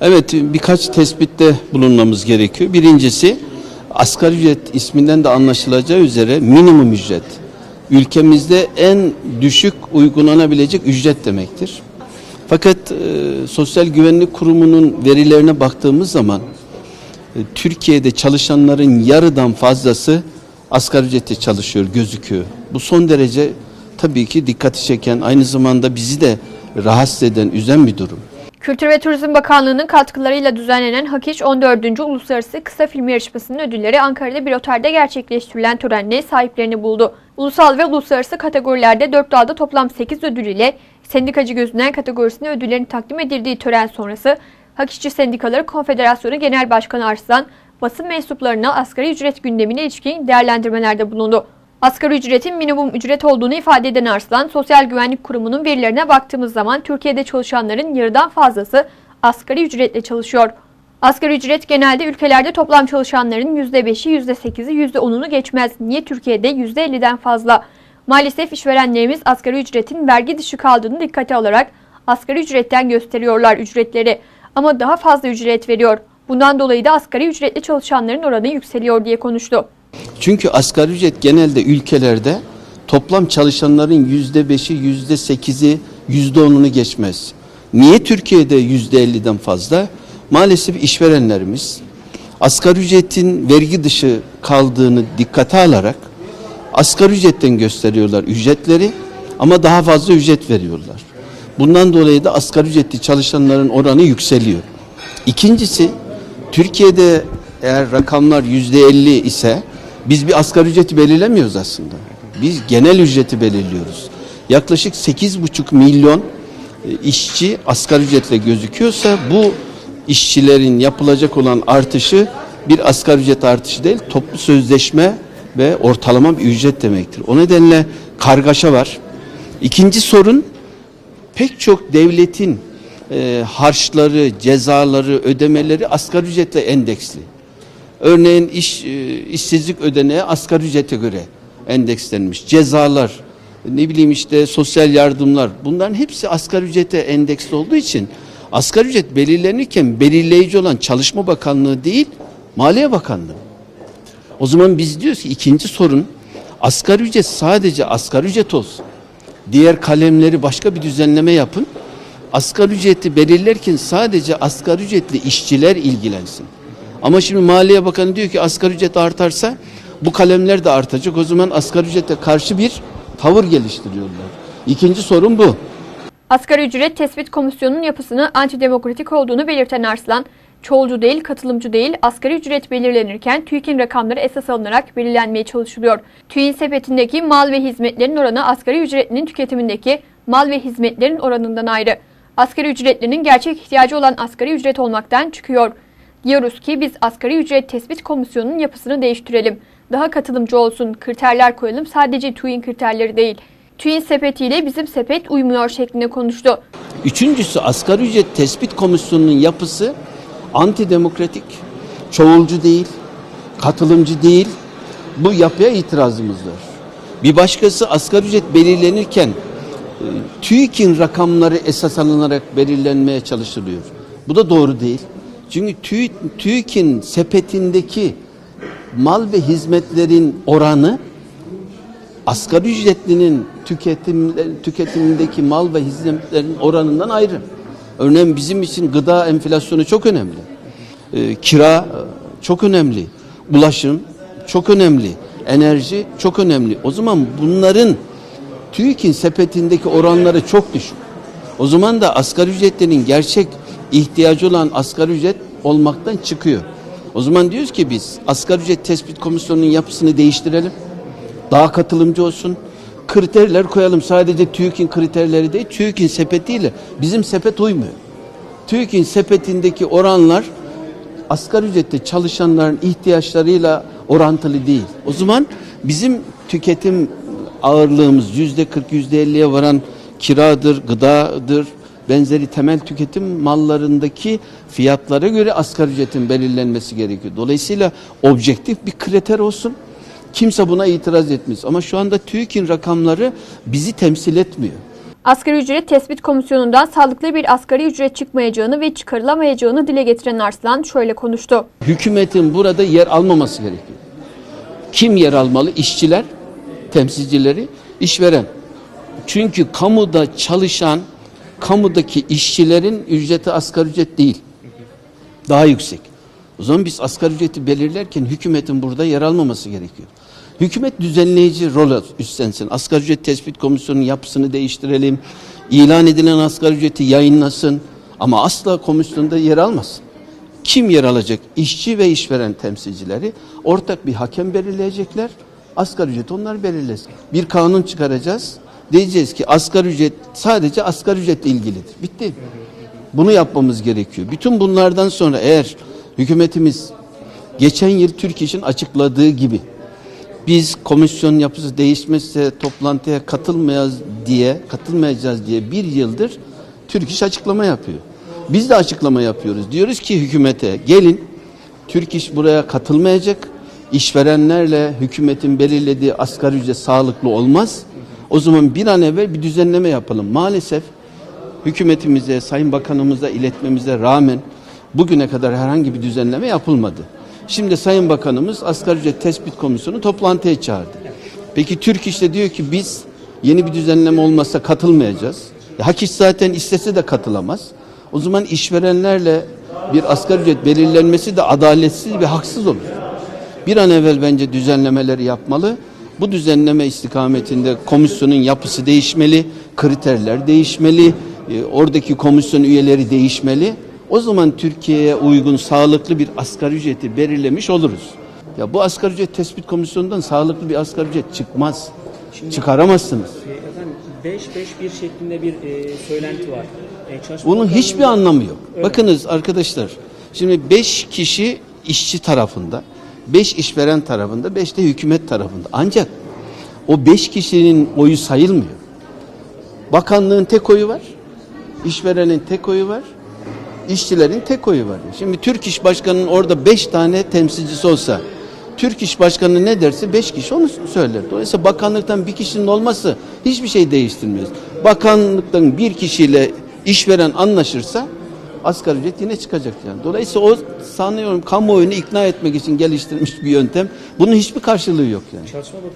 Evet birkaç tespitte bulunmamız gerekiyor. Birincisi asgari ücret isminden de anlaşılacağı üzere minimum ücret. Ülkemizde en düşük uygulanabilecek ücret demektir. Fakat e, Sosyal Güvenlik Kurumu'nun verilerine baktığımız zaman e, Türkiye'de çalışanların yarıdan fazlası asgari ücretle çalışıyor gözüküyor. Bu son derece tabii ki dikkati çeken aynı zamanda bizi de rahatsız eden, üzen bir durum. Kültür ve Turizm Bakanlığı'nın katkılarıyla düzenlenen Hakiş 14. Uluslararası Kısa Film Yarışması'nın ödülleri Ankara'da bir otelde gerçekleştirilen törenle sahiplerini buldu. Ulusal ve uluslararası kategorilerde 4 dalda toplam 8 ödül ile Sendikacı Gözünden kategorisine ödüllerin takdim edildiği tören sonrası Hakişçi Sendikaları Konfederasyonu Genel Başkanı Arslan, basın mensuplarına asgari ücret gündemine ilişkin değerlendirmelerde bulundu. Asgari ücretin minimum ücret olduğunu ifade eden Arslan, Sosyal Güvenlik Kurumu'nun verilerine baktığımız zaman Türkiye'de çalışanların yarıdan fazlası asgari ücretle çalışıyor. Asgari ücret genelde ülkelerde toplam çalışanların %5'i, %8'i, %10'unu geçmez. Niye Türkiye'de %50'den fazla? Maalesef işverenlerimiz asgari ücretin vergi dışı kaldığını dikkate alarak asgari ücretten gösteriyorlar ücretleri. Ama daha fazla ücret veriyor. Bundan dolayı da asgari ücretli çalışanların oranı yükseliyor diye konuştu. Çünkü asgari ücret genelde ülkelerde toplam çalışanların yüzde beşi, yüzde sekizi, yüzde onunu geçmez. Niye Türkiye'de yüzde elliden fazla? Maalesef işverenlerimiz asgari ücretin vergi dışı kaldığını dikkate alarak asgari ücretten gösteriyorlar ücretleri ama daha fazla ücret veriyorlar. Bundan dolayı da asgari ücretli çalışanların oranı yükseliyor. İkincisi Türkiye'de eğer rakamlar yüzde elli ise biz bir asgari ücreti belirlemiyoruz aslında. Biz genel ücreti belirliyoruz. Yaklaşık 8,5 milyon e, işçi asgari ücretle gözüküyorsa bu işçilerin yapılacak olan artışı bir asgari ücret artışı değil, toplu sözleşme ve ortalama bir ücret demektir. O nedenle kargaşa var. İkinci sorun pek çok devletin e, harçları, cezaları, ödemeleri asgari ücretle endeksli. Örneğin iş e, işsizlik ödeneği asgari ücrete göre endekslenmiş. Cezalar, ne bileyim işte sosyal yardımlar bunların hepsi asgari ücrete endeksli olduğu için asgari ücret belirlenirken belirleyici olan Çalışma Bakanlığı değil, Maliye Bakanlığı. O zaman biz diyoruz ki ikinci sorun asgari ücret sadece asgari ücret olsun. Diğer kalemleri başka bir düzenleme yapın. Asgari ücreti belirlerken sadece asgari ücretli işçiler ilgilensin. Ama şimdi Maliye Bakanı diyor ki asgari ücret artarsa bu kalemler de artacak. O zaman asgari ücrete karşı bir tavır geliştiriyorlar. İkinci sorun bu. Asgari ücret tespit komisyonunun yapısını antidemokratik olduğunu belirten Arslan, çoğulcu değil, katılımcı değil, asgari ücret belirlenirken TÜİK'in rakamları esas alınarak belirlenmeye çalışılıyor. TÜİK'in sepetindeki mal ve hizmetlerin oranı asgari ücretlinin tüketimindeki mal ve hizmetlerin oranından ayrı. Asgari ücretlinin gerçek ihtiyacı olan asgari ücret olmaktan çıkıyor. Diyoruz ki biz asgari ücret tespit komisyonunun yapısını değiştirelim. Daha katılımcı olsun, kriterler koyalım sadece TÜİK'in kriterleri değil. TÜİK'in sepetiyle bizim sepet uymuyor şeklinde konuştu. Üçüncüsü asgari ücret tespit komisyonunun yapısı antidemokratik, çoğulcu değil, katılımcı değil. Bu yapıya itirazımızdır. Bir başkası asgari ücret belirlenirken e, TÜİK'in rakamları esas alınarak belirlenmeye çalışılıyor. Bu da doğru değil. Çünkü TÜİK, TÜİK'in sepetindeki mal ve hizmetlerin oranı asgari ücretlinin tüketim, tüketimindeki mal ve hizmetlerin oranından ayrı. Örneğin bizim için gıda enflasyonu çok önemli. Ee, kira e, çok önemli. Ulaşım çok önemli. Enerji çok önemli. O zaman bunların TÜİK'in sepetindeki oranları çok düşük. O zaman da asgari ücretlinin gerçek ihtiyacı olan asgari ücret olmaktan çıkıyor. O zaman diyoruz ki biz asgari ücret tespit komisyonunun yapısını değiştirelim. Daha katılımcı olsun. Kriterler koyalım. Sadece TÜİK'in kriterleri değil, TÜİK'in sepetiyle bizim sepet uymuyor. TÜİK'in sepetindeki oranlar asgari ücrette çalışanların ihtiyaçlarıyla orantılı değil. O zaman bizim tüketim ağırlığımız yüzde 40 yüzde 50'ye varan kiradır, gıdadır, benzeri temel tüketim mallarındaki fiyatlara göre asgari ücretin belirlenmesi gerekiyor. Dolayısıyla objektif bir kriter olsun. Kimse buna itiraz etmez. Ama şu anda TÜİK'in rakamları bizi temsil etmiyor. Asgari ücret tespit komisyonundan sağlıklı bir asgari ücret çıkmayacağını ve çıkarılamayacağını dile getiren Arslan şöyle konuştu. Hükümetin burada yer almaması gerekiyor. Kim yer almalı? İşçiler, temsilcileri, işveren. Çünkü kamuda çalışan, kamudaki işçilerin ücreti asgari ücret değil. Daha yüksek. O zaman biz asgari ücreti belirlerken hükümetin burada yer almaması gerekiyor. Hükümet düzenleyici rol üstlensin. Asgari ücret tespit komisyonunun yapısını değiştirelim. İlan edilen asgari ücreti yayınlasın. Ama asla komisyonda yer almasın. Kim yer alacak? İşçi ve işveren temsilcileri ortak bir hakem belirleyecekler. Asgari ücret onlar belirlesin. Bir kanun çıkaracağız. Diyeceğiz ki asgari ücret sadece asgari ücretle ilgilidir. Bitti. Bunu yapmamız gerekiyor. Bütün bunlardan sonra eğer hükümetimiz geçen yıl Türk İş'in açıkladığı gibi biz komisyon yapısı değişmezse toplantıya katılmayacağız diye katılmayacağız diye bir yıldır Türk İş açıklama yapıyor. Biz de açıklama yapıyoruz. Diyoruz ki hükümete gelin Türk İş buraya katılmayacak. İşverenlerle hükümetin belirlediği asgari ücret sağlıklı olmaz. O zaman bir an evvel bir düzenleme yapalım. Maalesef hükümetimize, Sayın Bakanımıza iletmemize rağmen bugüne kadar herhangi bir düzenleme yapılmadı. Şimdi Sayın Bakanımız Asgari Ücret Tespit Komisyonu toplantıya çağırdı. Peki Türk İş de diyor ki biz yeni bir düzenleme olmazsa katılmayacağız. E, Hak İş zaten istese de katılamaz. O zaman işverenlerle bir asgari ücret belirlenmesi de adaletsiz ve haksız olur. Bir an evvel bence düzenlemeleri yapmalı. Bu düzenleme istikametinde komisyonun yapısı değişmeli, kriterler değişmeli, e, oradaki komisyon üyeleri değişmeli. O zaman Türkiye'ye uygun sağlıklı bir asgari ücreti belirlemiş oluruz. Ya bu asgari ücret tespit komisyonundan sağlıklı bir asgari ücret çıkmaz. Çıkaramazsınız. E, Efendim 5-5-1 şeklinde bir e, söylenti var. E, Çalışma Bunun hiçbir anlamı yok. Evet. Bakınız arkadaşlar. Şimdi 5 kişi işçi tarafında, 5 işveren tarafında, 5 de hükümet tarafında. Ancak o 5 kişinin oyu sayılmıyor. Bakanlığın tek oyu var. işverenin tek oyu var. işçilerin tek oyu var. Şimdi Türk İş Başkanı'nın orada 5 tane temsilcisi olsa Türk İş Başkanı ne derse 5 kişi onu söyler. Dolayısıyla bakanlıktan bir kişinin olması hiçbir şey değiştirmez. Bakanlıktan bir kişiyle işveren anlaşırsa asgari ücret yine çıkacak yani. Dolayısıyla o sanıyorum kamuoyunu ikna etmek için geliştirilmiş bir yöntem. Bunun hiçbir karşılığı yok yani. Çalışma Bakanı